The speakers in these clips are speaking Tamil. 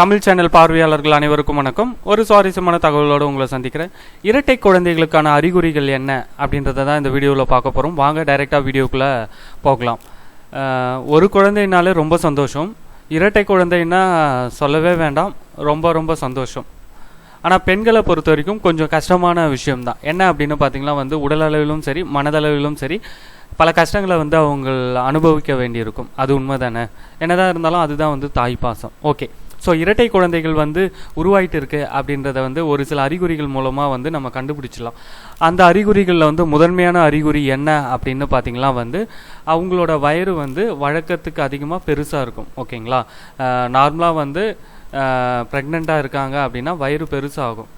தமிழ் சேனல் பார்வையாளர்கள் அனைவருக்கும் வணக்கம். ஒரு சுவாரஸ்யமான தகவலோடு உங்களை சந்திக்கிறேன். இரட்டை குழந்தைகளுக்கான அறிகுறிகள் என்ன அப்படின்றத தான் இந்த வீடியோவில் பார்க்க போகிறோம் வாங்க டைரெக்டாக வீடியோக்குள்ளே போகலாம். ஒரு குழந்தைனாலே ரொம்ப சந்தோஷம். இரட்டை குழந்தைன்னா சொல்லவே வேண்டாம். ரொம்ப ரொம்ப சந்தோஷம். ஆனால் பெண்களை பொறுத்த வரைக்கும் கொஞ்சம் கஷ்டமான விஷயம்தான். என்ன அப்படின்னு பார்த்தீங்கன்னா வந்து உடலளவிலும் சரி மனதளவிலும் சரி பல கஷ்டங்களை வந்து அவங்க அனுபவிக்க வேண்டியிருக்கும். அது உண்மை தானே என்னதான் இருந்தாலும் அதுதான் வந்து தாய் பாசம். ஓகே. ஸோ இரட்டை குழந்தைகள் வந்து உருவாயிட்டு இருக்கு அப்படின்றத வந்து ஒரு சில அறிகுறிகள் மூலமாக வந்து நம்ம கண்டுபிடிச்சிடலாம். அந்த அறிகுறிகளில் வந்து முதன்மையான அறிகுறி என்ன அப்படின்னு பார்த்தீங்கன்னா வந்து அவங்களோட வயிறு வந்து வழக்கத்துக்கு அதிகமாக பெருசாக இருக்கும். ஓகேங்களா? நார்மலாக வந்து ப்ரெக்னெண்ட்டாக இருக்காங்க அப்படின்னா வயிறு பெருசாகும்.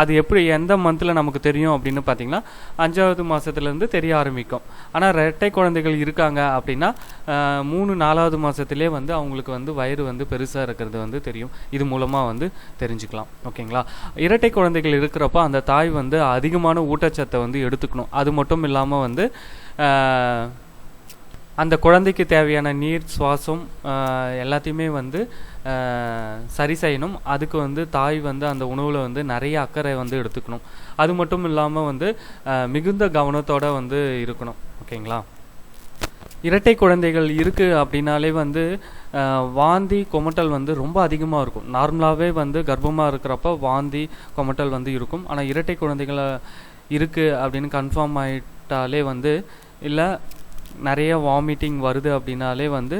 அது எப்படி எந்த மந்தில் நமக்கு தெரியும் அப்படின்னு பார்த்தீங்கன்னா அஞ்சாவது மாதத்துலேருந்து தெரிய ஆரம்பிக்கும். ஆனால் ரெட்டை குழந்தைகள் இருக்காங்க அப்படின்னா மூணு நாலாவது மாதத்துலேயே வந்து அவங்களுக்கு வந்து வயிறு வந்து பெருசாக இருக்கிறது வந்து தெரியும். இது மூலமாக வந்து தெரிஞ்சுக்கலாம். ஓகேங்களா? இரட்டை குழந்தைகள் இருக்கிறப்ப அந்த தாய் வந்து அதிகமான ஊட்டச்சத்தை வந்து எடுத்துக்கணும். அது மட்டும் இல்லாமல் வந்து அந்த குழந்தைக்கு தேவையான நீர் சுவாசம் எல்லாத்தையுமே வந்து சரி செய்யணும். அதுக்கு வந்து தாய் வந்து அந்த உணவில் வந்து நிறைய அக்கறை வந்து எடுத்துக்கணும். அது மட்டும் இல்லாமல் வந்து மிகுந்த கவனத்தோட வந்து இருக்கணும். ஓகேங்களா? இரட்டை குழந்தைகள் இருக்குது அப்படின்னாலே வந்து வாந்தி கொமட்டல் வந்து ரொம்ப அதிகமாக இருக்கும். நார்மலாகவே வந்து கர்ப்பமாக இருக்கிறப்ப வாந்தி கொமட்டல் வந்து இருக்கும். ஆனால் இரட்டை குழந்தைகளை இருக்குது அப்படின்னு கன்ஃபார்ம் ஆயிட்டாலே வந்து இல்லை நிறைய வாமிட்டிங் வருது அப்படின்னாலே வந்து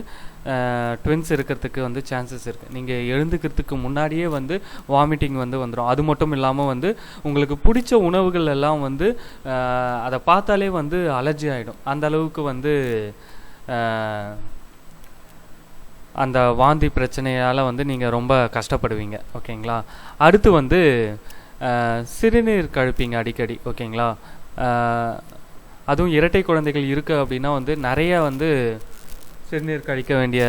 ட்வின்ஸ் இருக்கிறதுக்கு வந்து சான்சஸ் இருக்குது நீங்கள் எழுந்துக்கிறதுக்கு முன்னாடியே வந்து வாமிட்டிங் வந்து வந்துடும் அது மட்டும் இல்லாமல் வந்து உங்களுக்கு பிடிச்ச உணவுகள் எல்லாம் வந்து அதை பார்த்தாலே வந்து அலர்ஜி ஆகிடும் அந்த அளவுக்கு வந்து அந்த வாந்தி பிரச்சனையால் வந்து நீங்கள் ரொம்ப கஷ்டப்படுவீங்க. ஓகேங்களா? அடுத்து வந்து சிறுநீர் கழிப்பீங்க அடிக்கடி. ஓகேங்களா? அதுவும் இரட்டை குழந்தைகள் இருக்குது அப்படின்னா வந்து நிறைய வந்து சிறுநீர் கழிக்க வேண்டிய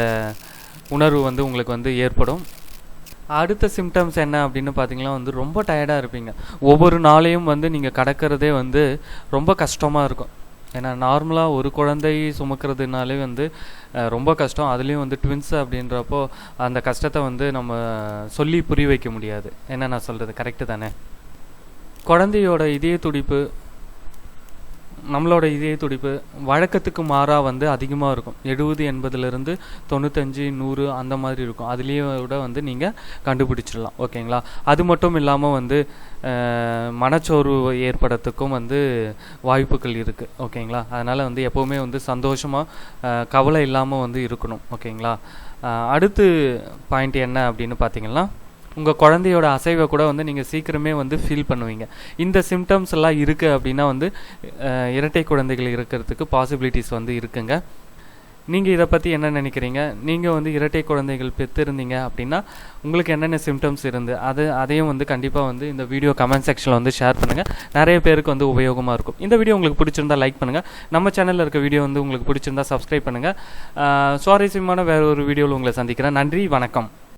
உணர்வு வந்து உங்களுக்கு வந்து ஏற்படும். அடுத்த சிம்டம்ஸ் என்ன அப்படின்னு பார்த்தீங்கன்னா வந்து ரொம்ப டயர்டாக இருப்பீங்க. ஒவ்வொரு நாளையும் வந்து நீங்கள் கடக்கிறதே வந்து ரொம்ப கஷ்டமாக இருக்கும். ஏன்னா நார்மலாக ஒரு குழந்தை சுமக்கிறதுனாலே வந்து ரொம்ப கஷ்டம். அதுலேயும் வந்து ட்வின்ஸ் அப்படின்றப்போ அந்த கஷ்டத்தை வந்து நம்ம சொல்லி புரிய வைக்க முடியாது. என்ன நான் சொல்கிறது கரெக்டு தானே? குழந்தையோட இதய துடிப்பு நம்மளோட இதய துடிப்பு வழக்கத்துக்கு மாறாக வந்து அதிகமாக இருக்கும். எழுபது எண்பதுலேருந்து தொண்ணூத்தஞ்சு நூறு அந்த மாதிரி இருக்கும். அதுலேயே விட வந்து நீங்கள் கண்டுபிடிச்சிடலாம். ஓகேங்களா? அது மட்டும் இல்லாமல் வந்து மனச்சோர்வு ஏற்படத்துக்கும் வந்து வாய்ப்புகள் இருக்குது ஓகேங்களா? அதனால் வந்து எப்போவுமே வந்து சந்தோஷமாக கவலை இல்லாமல் வந்து இருக்கணும். ஓகேங்களா? அடுத்து பாயிண்ட் என்ன அப்படின்னு பார்த்தீங்கன்னா உங்கள் குழந்தையோட அசைவை கூட வந்து நீங்கள் சீக்கிரமே வந்து ஃபீல் பண்ணுவீங்க. இந்த சிம்டம்ஸ் எல்லாம் இருக்குது அப்படின்னா வந்து இரட்டை குழந்தைகள் இருக்கிறதுக்கு பாசிபிலிட்டிஸ் வந்து இருக்குங்க. நீங்கள் இதை பற்றி என்ன நினைக்கிறீங்க? நீங்கள் வந்து இரட்டை குழந்தைகள் பெற்றிருந்தீங்க அப்படின்னா உங்களுக்கு என்னென்ன சிம்டம்ஸ் இருந்து அது அதையும் வந்து கண்டிப்பாக வந்து இந்த வீடியோ கமெண்ட் செக்ஷனில் வந்து ஷேர் பண்ணுங்கள் நிறைய பேருக்கு வந்து உபயோகமாக இருக்கும். இந்த வீடியோ உங்களுக்கு பிடிச்சிருந்தா லைக் பண்ணுங்கள் நம்ம சேனலில் இருக்க வீடியோ வந்து உங்களுக்கு பிடிச்சிருந்தா சப்ஸ்கிரைப் பண்ணுங்கள் சுவாரஸ்யமான வேறு ஒரு வீடியோவில் உங்களை சந்திக்கிறேன். நன்றி வணக்கம்.